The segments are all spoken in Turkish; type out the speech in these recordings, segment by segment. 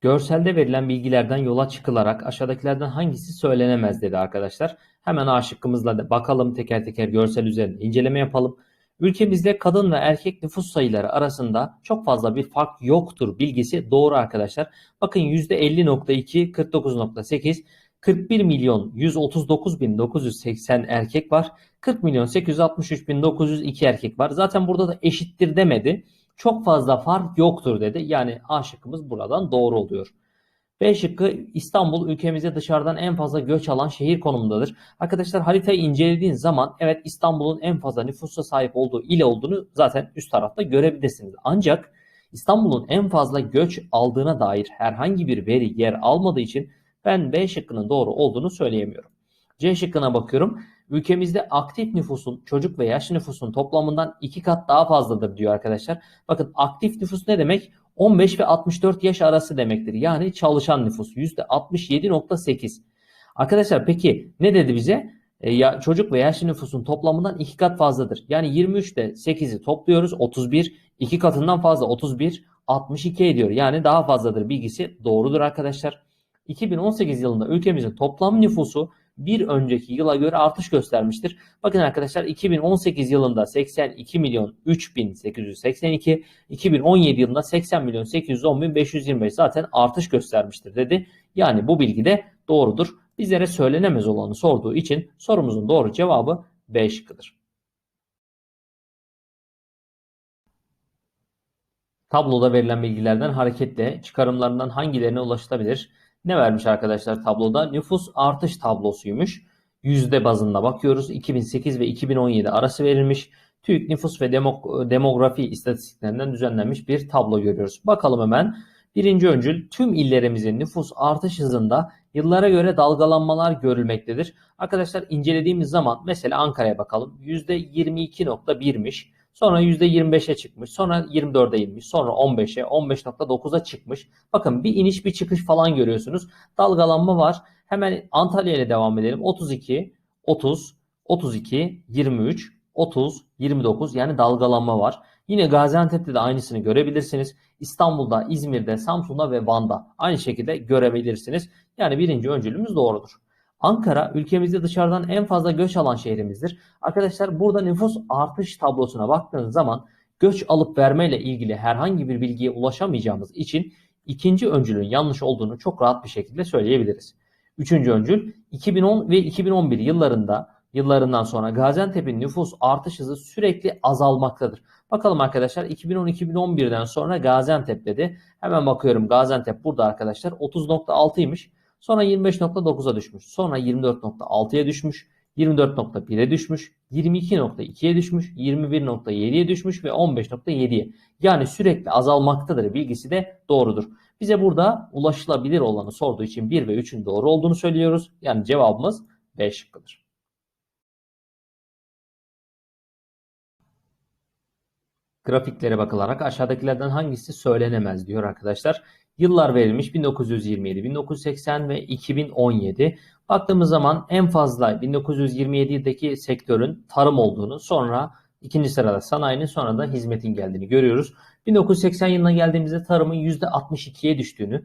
Görselde verilen bilgilerden yola çıkılarak aşağıdakilerden hangisi söylenemez dedi arkadaşlar. Hemen A şıkkımızla bakalım teker teker görsel üzerinde inceleme yapalım. Ülkemizde kadın ve erkek nüfus sayıları arasında çok fazla bir fark yoktur bilgisi doğru arkadaşlar. Bakın %50.2, 49.8, 41 milyon 139 bin 980 erkek var. 40 milyon 863 bin 902 erkek var. Zaten burada da eşittir demedi. Çok fazla fark yoktur dedi. Yani A şıkkımız buradan doğru oluyor. B şıkkı İstanbul ülkemize dışarıdan en fazla göç alan şehir konumundadır. Arkadaşlar haritayı incelediğiniz zaman evet İstanbul'un en fazla nüfusa sahip olduğu il olduğunu zaten üst tarafta görebilirsiniz. Ancak İstanbul'un en fazla göç aldığına dair herhangi bir veri yer almadığı için ben B şıkkının doğru olduğunu söyleyemiyorum. C şıkkına bakıyorum. Ülkemizde aktif nüfusun çocuk ve yaşlı nüfusun toplamından iki kat daha fazladır diyor arkadaşlar. Bakın aktif nüfus ne demek? 15 ve 64 yaş arası demektir. Yani çalışan nüfus %67.8. Arkadaşlar peki ne dedi bize? E, ya çocuk ve yaşlı nüfusun toplamından iki kat fazladır. Yani 23 ile 8'i topluyoruz 31. iki katından fazla 31 62 ediyor. Yani daha fazladır bilgisi doğrudur arkadaşlar. 2018 yılında ülkemizin toplam nüfusu bir önceki yıla göre artış göstermiştir. Bakın arkadaşlar 2018 yılında 82 milyon 3882, 2017 yılında 80 milyon 810 bin 525 zaten artış göstermiştir dedi. Yani bu bilgi de doğrudur. Bizlere söylenemez olanı sorduğu için sorumuzun doğru cevabı B şıkkıdır. Tabloda verilen bilgilerden hareketle çıkarımlarından hangilerine ulaşılabilir? Ne vermiş arkadaşlar tabloda? Nüfus artış tablosuymuş. Yüzde bazında bakıyoruz. 2008 ve 2017 arası verilmiş. TÜİK nüfus ve demok demografi istatistiklerinden düzenlenmiş bir tablo görüyoruz. Bakalım hemen. Birinci öncül tüm illerimizin nüfus artış hızında yıllara göre dalgalanmalar görülmektedir. Arkadaşlar incelediğimiz zaman mesela Ankara'ya bakalım. %22.1'miş. Sonra %25'e çıkmış. Sonra 24'e inmiş. Sonra 15'e, 15.9'a çıkmış. Bakın bir iniş bir çıkış falan görüyorsunuz. Dalgalanma var. Hemen Antalya ile devam edelim. 32, 30, 32, 23, 30, 29 yani dalgalanma var. Yine Gaziantep'te de aynısını görebilirsiniz. İstanbul'da, İzmir'de, Samsun'da ve Van'da aynı şekilde görebilirsiniz. Yani birinci öncülümüz doğrudur. Ankara ülkemizde dışarıdan en fazla göç alan şehrimizdir. Arkadaşlar burada nüfus artış tablosuna baktığınız zaman göç alıp vermeyle ilgili herhangi bir bilgiye ulaşamayacağımız için ikinci öncülün yanlış olduğunu çok rahat bir şekilde söyleyebiliriz. Üçüncü öncül 2010 ve 2011 yıllarında yıllarından sonra Gaziantep'in nüfus artış hızı sürekli azalmaktadır. Bakalım arkadaşlar 2010-2011'den sonra Gaziantep dedi. Hemen bakıyorum Gaziantep burada arkadaşlar 30.6'ymış. Sonra 25.9'a düşmüş. Sonra 24.6'ya düşmüş. 24.1'e düşmüş. 22.2'ye düşmüş. 21.7'ye düşmüş ve 15.7'ye. Yani sürekli azalmaktadır bilgisi de doğrudur. Bize burada ulaşılabilir olanı sorduğu için 1 ve 3'ün doğru olduğunu söylüyoruz. Yani cevabımız B şıkkıdır. Grafiklere bakılarak aşağıdakilerden hangisi söylenemez diyor arkadaşlar. Yıllar verilmiş 1927, 1980 ve 2017. Baktığımız zaman en fazla 1927'deki sektörün tarım olduğunu sonra ikinci sırada sanayinin sonra da hizmetin geldiğini görüyoruz. 1980 yılına geldiğimizde tarımın %62'ye düştüğünü,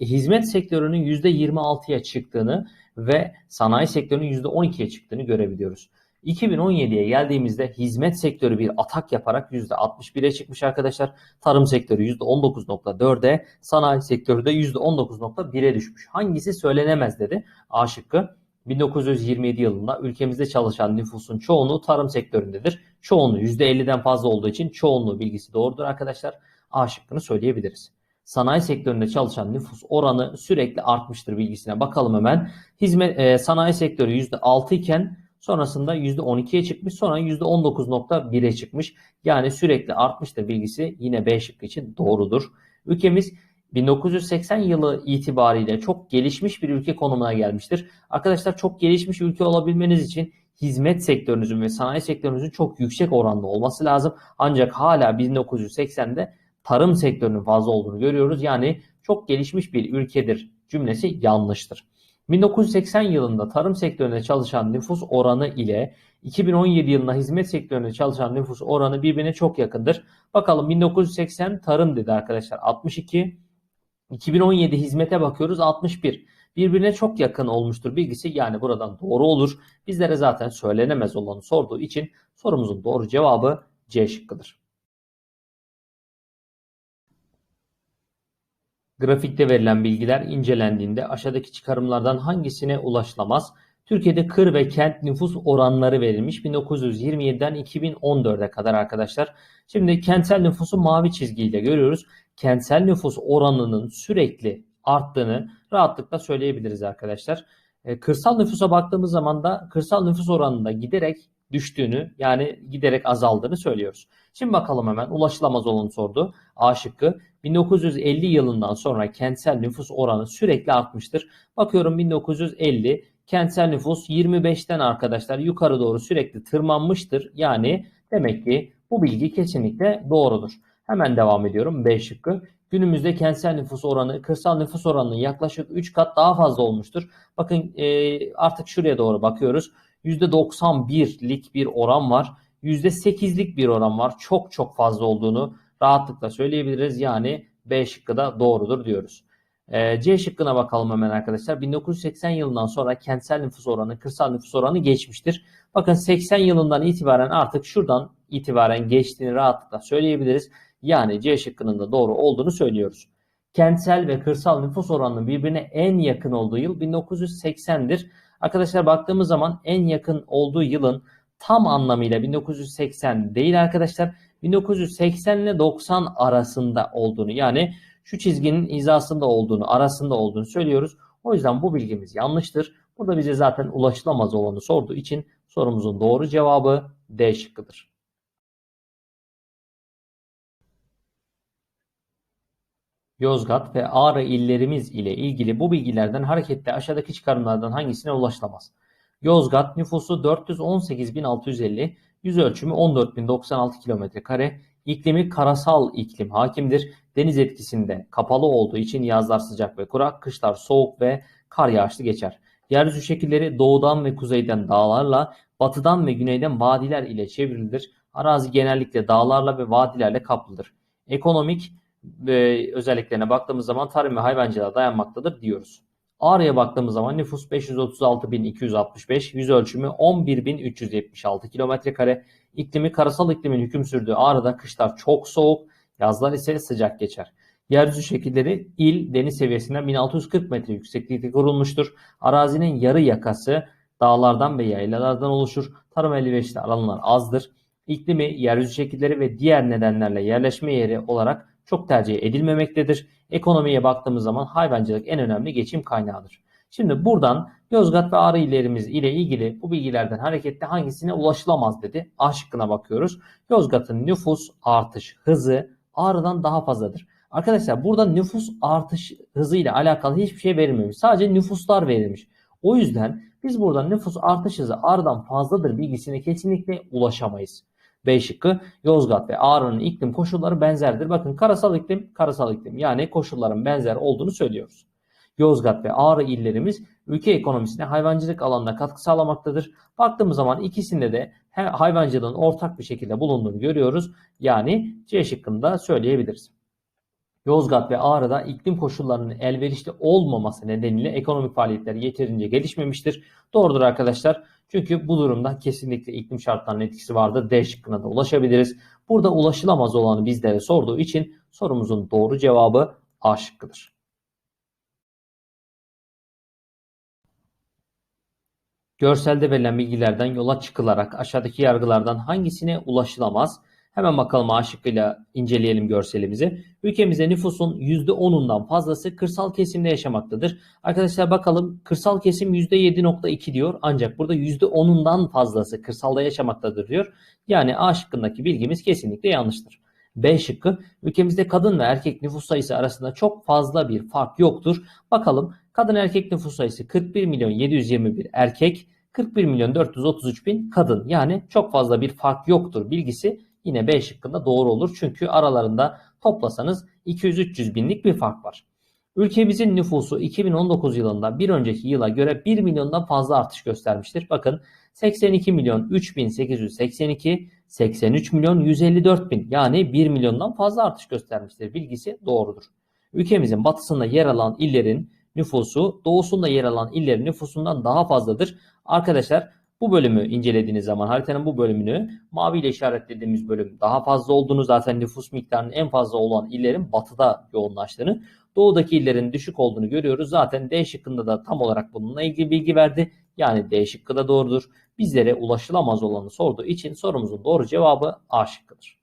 hizmet sektörünün %26'ya çıktığını ve sanayi sektörünün %12'ye çıktığını görebiliyoruz. 2017'ye geldiğimizde hizmet sektörü bir atak yaparak %61'e çıkmış arkadaşlar. Tarım sektörü %19.4'e, sanayi sektörü de %19.1'e düşmüş. Hangisi söylenemez dedi A şıkkı. 1927 yılında ülkemizde çalışan nüfusun çoğunluğu tarım sektöründedir. Çoğunluğu %50'den fazla olduğu için çoğunluğu bilgisi doğrudur arkadaşlar. A şıkkını söyleyebiliriz. Sanayi sektöründe çalışan nüfus oranı sürekli artmıştır bilgisine bakalım hemen. Hizmet e, sanayi sektörü %6 iken Sonrasında %12'ye çıkmış. Sonra %19.1'e çıkmış. Yani sürekli artmıştır bilgisi yine B şıkkı için doğrudur. Ülkemiz 1980 yılı itibariyle çok gelişmiş bir ülke konumuna gelmiştir. Arkadaşlar çok gelişmiş ülke olabilmeniz için hizmet sektörünüzün ve sanayi sektörünüzün çok yüksek oranlı olması lazım. Ancak hala 1980'de tarım sektörünün fazla olduğunu görüyoruz. Yani çok gelişmiş bir ülkedir cümlesi yanlıştır. 1980 yılında tarım sektöründe çalışan nüfus oranı ile 2017 yılında hizmet sektöründe çalışan nüfus oranı birbirine çok yakındır. Bakalım 1980 tarım dedi arkadaşlar 62, 2017 hizmete bakıyoruz 61. Birbirine çok yakın olmuştur bilgisi yani buradan doğru olur. Bizlere zaten söylenemez olanı sorduğu için sorumuzun doğru cevabı C şıkkıdır. Grafikte verilen bilgiler incelendiğinde aşağıdaki çıkarımlardan hangisine ulaşılamaz? Türkiye'de kır ve kent nüfus oranları verilmiş 1927'den 2014'e kadar arkadaşlar. Şimdi kentsel nüfusu mavi çizgiyle görüyoruz. Kentsel nüfus oranının sürekli arttığını rahatlıkla söyleyebiliriz arkadaşlar. E, kırsal nüfusa baktığımız zaman da kırsal nüfus oranında giderek düştüğünü yani giderek azaldığını söylüyoruz. Şimdi bakalım hemen ulaşılamaz olanı sordu. A şıkkı 1950 yılından sonra kentsel nüfus oranı sürekli artmıştır. Bakıyorum 1950 kentsel nüfus 25'ten arkadaşlar yukarı doğru sürekli tırmanmıştır. Yani demek ki bu bilgi kesinlikle doğrudur. Hemen devam ediyorum. B şıkkı. Günümüzde kentsel nüfus oranı kırsal nüfus oranının yaklaşık 3 kat daha fazla olmuştur. Bakın e, artık şuraya doğru bakıyoruz. %91'lik bir oran var. %8'lik bir oran var. Çok çok fazla olduğunu rahatlıkla söyleyebiliriz. Yani B şıkkı da doğrudur diyoruz. Ee, C şıkkına bakalım hemen arkadaşlar. 1980 yılından sonra kentsel nüfus oranı, kırsal nüfus oranı geçmiştir. Bakın 80 yılından itibaren artık şuradan itibaren geçtiğini rahatlıkla söyleyebiliriz. Yani C şıkkının da doğru olduğunu söylüyoruz. Kentsel ve kırsal nüfus oranının birbirine en yakın olduğu yıl 1980'dir. Arkadaşlar baktığımız zaman en yakın olduğu yılın tam anlamıyla 1980 değil arkadaşlar. 1980 ile 90 arasında olduğunu yani şu çizginin hizasında olduğunu, arasında olduğunu söylüyoruz. O yüzden bu bilgimiz yanlıştır. Burada bize zaten ulaşılamaz olanı sorduğu için sorumuzun doğru cevabı D şıkkıdır. Yozgat ve Ağrı illerimiz ile ilgili bu bilgilerden hareketle aşağıdaki çıkarımlardan hangisine ulaşılamaz? Yozgat nüfusu 418.650, yüz ölçümü 14.096 kilometre kare, iklimi karasal iklim hakimdir. Deniz etkisinde kapalı olduğu için yazlar sıcak ve kurak, kışlar soğuk ve kar yağışlı geçer. Yeryüzü şekilleri doğudan ve kuzeyden dağlarla, batıdan ve güneyden vadiler ile çevrilidir. Arazi genellikle dağlarla ve vadilerle kaplıdır. Ekonomik ve özelliklerine baktığımız zaman tarım ve hayvancılığa dayanmaktadır diyoruz. Ağrı'ya baktığımız zaman nüfus 536.265, yüz ölçümü 11.376 kilometre kare, iklimi karasal iklimin hüküm sürdüğü Ağrı'da kışlar çok soğuk, yazlar ise sıcak geçer. Yeryüzü şekilleri il deniz seviyesinden 1640 metre yükseklikte kurulmuştur. Arazinin yarı yakası dağlardan ve yaylalardan oluşur. Tarım elverişli alanlar azdır. İklimi, yeryüzü şekilleri ve diğer nedenlerle yerleşme yeri olarak çok tercih edilmemektedir. Ekonomiye baktığımız zaman hayvancılık en önemli geçim kaynağıdır. Şimdi buradan Yozgat ve Ağrı illerimiz ile ilgili bu bilgilerden hareketle hangisine ulaşılamaz dedi. A şıkkına bakıyoruz. Yozgat'ın nüfus artış hızı Ağrı'dan daha fazladır. Arkadaşlar burada nüfus artış hızı ile alakalı hiçbir şey verilmemiş. Sadece nüfuslar verilmiş. O yüzden biz burada nüfus artış hızı Ağrı'dan fazladır bilgisine kesinlikle ulaşamayız. B şıkkı Yozgat ve Ağrı'nın iklim koşulları benzerdir. Bakın karasal iklim, karasal iklim yani koşulların benzer olduğunu söylüyoruz. Yozgat ve Ağrı illerimiz ülke ekonomisine hayvancılık alanına katkı sağlamaktadır. Baktığımız zaman ikisinde de hayvancılığın ortak bir şekilde bulunduğunu görüyoruz. Yani C şıkkında söyleyebiliriz. Yozgat ve Ağrı'da iklim koşullarının elverişli olmaması nedeniyle ekonomik faaliyetler yeterince gelişmemiştir. Doğrudur arkadaşlar. Çünkü bu durumda kesinlikle iklim şartlarının etkisi vardır. D şıkkına da ulaşabiliriz. Burada ulaşılamaz olanı bizlere sorduğu için sorumuzun doğru cevabı A şıkkıdır. Görselde verilen bilgilerden yola çıkılarak aşağıdaki yargılardan hangisine ulaşılamaz? Hemen bakalım A inceleyelim görselimizi. Ülkemizde nüfusun %10'undan fazlası kırsal kesimde yaşamaktadır. Arkadaşlar bakalım kırsal kesim %7.2 diyor ancak burada %10'undan fazlası kırsalda yaşamaktadır diyor. Yani A şıkkındaki bilgimiz kesinlikle yanlıştır. B şıkkı ülkemizde kadın ve erkek nüfus sayısı arasında çok fazla bir fark yoktur. Bakalım kadın erkek nüfus sayısı 41 milyon 721 erkek 41 milyon 433 bin kadın yani çok fazla bir fark yoktur bilgisi Yine B şıkkında doğru olur. Çünkü aralarında toplasanız 200-300 binlik bir fark var. Ülkemizin nüfusu 2019 yılında bir önceki yıla göre 1 milyondan fazla artış göstermiştir. Bakın 82 milyon 3882, 83 milyon 154 bin yani 1 milyondan fazla artış göstermiştir. Bilgisi doğrudur. Ülkemizin batısında yer alan illerin nüfusu doğusunda yer alan illerin nüfusundan daha fazladır. Arkadaşlar bu bölümü incelediğiniz zaman haritanın bu bölümünü maviyle işaretlediğimiz bölüm daha fazla olduğunu zaten nüfus miktarının en fazla olan illerin batıda yoğunlaştığını doğudaki illerin düşük olduğunu görüyoruz. Zaten D şıkkında da tam olarak bununla ilgili bilgi verdi. Yani D şıkkı da doğrudur. Bizlere ulaşılamaz olanı sorduğu için sorumuzun doğru cevabı A şıkkıdır.